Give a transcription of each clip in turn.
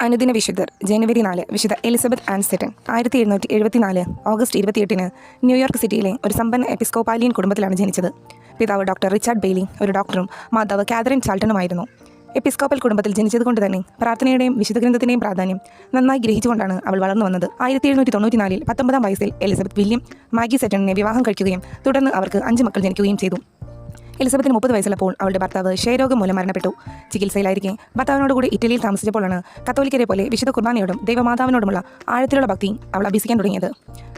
അനുദിന വിശുദ്ധർ ജനുവരി നാല് വിശുദ്ധ എലിസബത്ത് ആൻസ്റ്റൺ ആയിരത്തി എഴുന്നൂറ്റി എഴുപത്തിനാല് ഓഗസ്റ്റ് ഇരുപത്തിയെട്ടിന് ന്യൂയോർക്ക് സിറ്റിയിലെ ഒരു സമ്പന്ന എപ്പിസ്കോപാലിയൻ കുടുംബത്തിലാണ് ജനിച്ചത്. പിതാവ് ഡോക്ടർ റിച്ചാർഡ് ബെയ്ലി ഒരു ഡോക്ടറും മാതാവ് കാതറിൻ ചാൾട്ടനുമായിരുന്നു എപ്പിസ്കോപ്പൽ കുടുംബത്തിൽ ജനിച്ചതുകൊണ്ട് തന്നെ പ്രാർത്ഥനയുടെയും വിശുദ്ധ ഗ്രന്ഥത്തിന്റെയും പ്രാധാന്യം നന്നായി ഗ്രഹിച്ചുകൊണ്ടാണ് അവൾ വളർന്നു വന്നത്. ആയിരത്തി എഴുന്നൂറ്റി തൊണ്ണൂറ്റിനാലിൽ പത്തൊമ്പതാം വയസ്സിൽ എലിസബത്ത് വില്യം മാഗി സെറ്റണിനെ വിവാഹം കഴിക്കുകയും തുടർന്ന് അവർക്ക് അഞ്ച് മക്കൾ ജനിക്കുകയും ചെയ്തു. എലിസബത്തിന് മുപ്പത് വയസ്സുള്ളപ്പോൾ അവളുടെ ഭർത്താവ് ക്ഷയരോഗം മൂലം മരണപ്പെട്ടു. ചികിത്സയിലായിരിക്കെ ഭർത്താവിനോടുകൂടി ഇറ്റലിയിൽ താമസിച്ചപ്പോഴാണ് കത്തോലിക്കരെ പോലെ വിശുദ്ധ കുർബാനയോടും ദൈവമാതാവിനോടുമുള്ള ആഴത്തിലുള്ള ഭക്തി അവൾ അഭ്യസിക്കാൻ തുടങ്ങിയത്.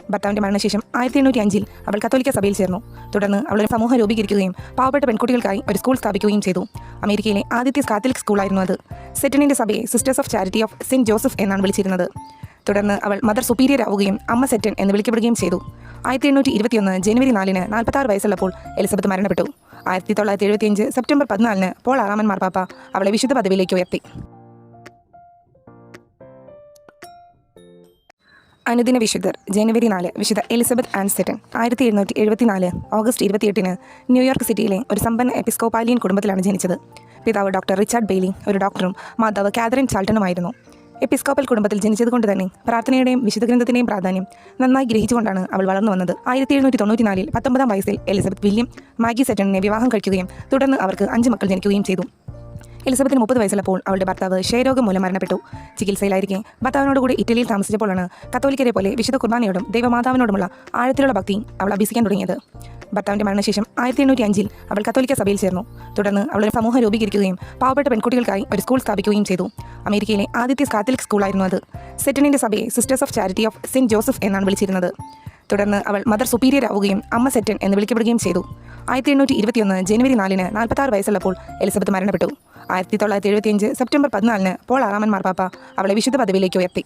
ഭർത്താവിന്റെ മരണശേഷം ആയിരത്തി എണ്ണൂറ്റി അഞ്ചിൽ അവൾ കത്തോലിക്ക സഭയിൽ ചേർന്നു. തുടർന്ന് അവൾ ഒരു സമൂഹം രൂപീകരിക്കുകയും പാവപ്പെട്ട പെൺകുട്ടികൾക്കായി ഒരു സ്കൂൾ സ്ഥാപിക്കുകയും ചെയ്തു. അമേരിക്കയിലെ ആദ്യത്തെ കാത്തലിക് സ്കൂളായിരുന്നു അത്. സെറ്റനിന്റെ സഭയെ sisters of charity of saint Joseph എന്നാണ് വിളിച്ചിരുന്നത്. തുടർന്ന് അവൾ മദർ സുപ്പീരിയർ ആവുകയും അമ്മ സെറ്റൻ എന്ന് വിളിക്കപ്പെടുകയും ചെയ്തു. ആയിരത്തി എണ്ണൂറ്റി ഇരുപത്തിയൊന്ന് ജനുവരി നാലിന് നാൽപ്പത്താറ് വയസ്സുള്ളപ്പോൾ എലിസബത്ത് മരണപ്പെട്ടു. ആയിരത്തി തൊള്ളായിരത്തി എഴുപത്തിയഞ്ച് സെപ്റ്റംബർ പതിനാലിന് പോൾ ആറാമൻ മാർപ്പാപ്പ അവളെ വിശുദ്ധ പദവിയിലേക്ക് ഉയർത്തി. അനുദിന വിശുദ്ധർ ജനുവരി നാല് വിശുദ്ധ എലിസബത്ത് ആൻസ്റ്റൺ ആയിരത്തി എഴുന്നൂറ്റി എഴുപത്തിനാല് ഓഗസ്റ്റ് ഇരുപത്തിയെട്ടിന് ന്യൂയോർക്ക് സിറ്റിയിലെ ഒരു സമ്പന്ന എപ്പിസ്കോപ്പാലിയൻ കുടുംബത്തിലാണ് ജനിച്ചത്. പിതാവ് ഡോക്ടർ റിച്ചാർഡ് ബെയ്ലി ഒരു ഡോക്ടറും മാതാവ് കാതറിൻ ചാൾട്ടണുമായിരുന്നു എപ്പിസ്കോപ്പൽ കുടുംബത്തിൽ ജനിച്ചതുകൊണ്ട് തന്നെ പ്രാർത്ഥനയുടെയും വിശുദ്ധ ഗ്രന്ഥത്തിന്റെയും പ്രാധാന്യം നന്നായി ഗ്രഹിച്ചുകൊണ്ടാണ് അവൾ വളർന്നു വന്നത്. ആയിരത്തി എഴുന്നൂറ്റി തൊണ്ണൂറ്റിനാലിൽ പത്തൊമ്പതാം വയസ്സിൽ എലിസബത്ത് വില്യം മാഗി സെറ്റണിനെ വിവാഹം കഴിക്കുകയും തുടർന്ന് അവർക്ക് അഞ്ച് മക്കൾ ജനിക്കുകയും ചെയ്തു. എലിസബത്തിന് മുപ്പത് വയസ്സുള്ളപ്പോൾ അവളുടെ ഭർത്താവ് ക്ഷയരോഗം മൂലം മരണപ്പെട്ടു. ചികിത്സയിലായിരിക്കെ ഭർത്താവിനോടുകൂടി ഇറ്റലിയിൽ താമസിച്ചപ്പോഴാണ് കത്തോലിക്കരെ പോലെ വിശുദ്ധ കുർബാനയോടും ദൈവമാതാവിനോടുമുള്ള ആഴത്തിലുള്ള ഭക്തി അവൾ അഭ്യസിക്കാൻ തുടങ്ങിയത്. ഭർത്താവിന്റെ മരണശേഷം ആയിരത്തി എണ്ണൂറ്റി അഞ്ചിൽ അവൾ കത്തോലിക്ക സഭയിൽ ചേർന്നു. തുടർന്ന് അവൾ ഒരു സമൂഹം രൂപീകരിക്കുകയും പാവപ്പെട്ട പെൺകുട്ടികൾക്കായി ഒരു സ്കൂൾ സ്ഥാപിക്കുകയും ചെയ്തു. അമേരിക്കയിലെ ആദ്യത്തെ കാത്തലിക് സ്കൂളായിരുന്നു അത്. സെറ്റനിന്റെ സഭയെ sisters of charity of saint Joseph എന്നാണ് വിളിച്ചിരുന്നത്. തുടർന്ന് അവൾ മദർ സുപ്പീരിയർ ആവുകയും അമ്മ സെറ്റൻ എന്ന് വിളിക്കപ്പെടുകയും ചെയ്തു. ആയിരത്തി എണ്ണൂറ്റി ഇരുപത്തിയൊന്ന് ജനുവരി നാലിന് നാൽപ്പത്താറ് വയസ്സുള്ളപ്പോൾ എലിസബത്ത് മരണപ്പെട്ടു. ആയിരത്തി തൊള്ളായിരത്തി എഴുപത്തിയഞ്ച് സെപ്റ്റംബർ പതിനാലിന് പോൾ ആറാമൻ മാർപ്പാപ്പ അവളെ വിശുദ്ധ പദവിയിലേക്ക് ഉയർത്തി.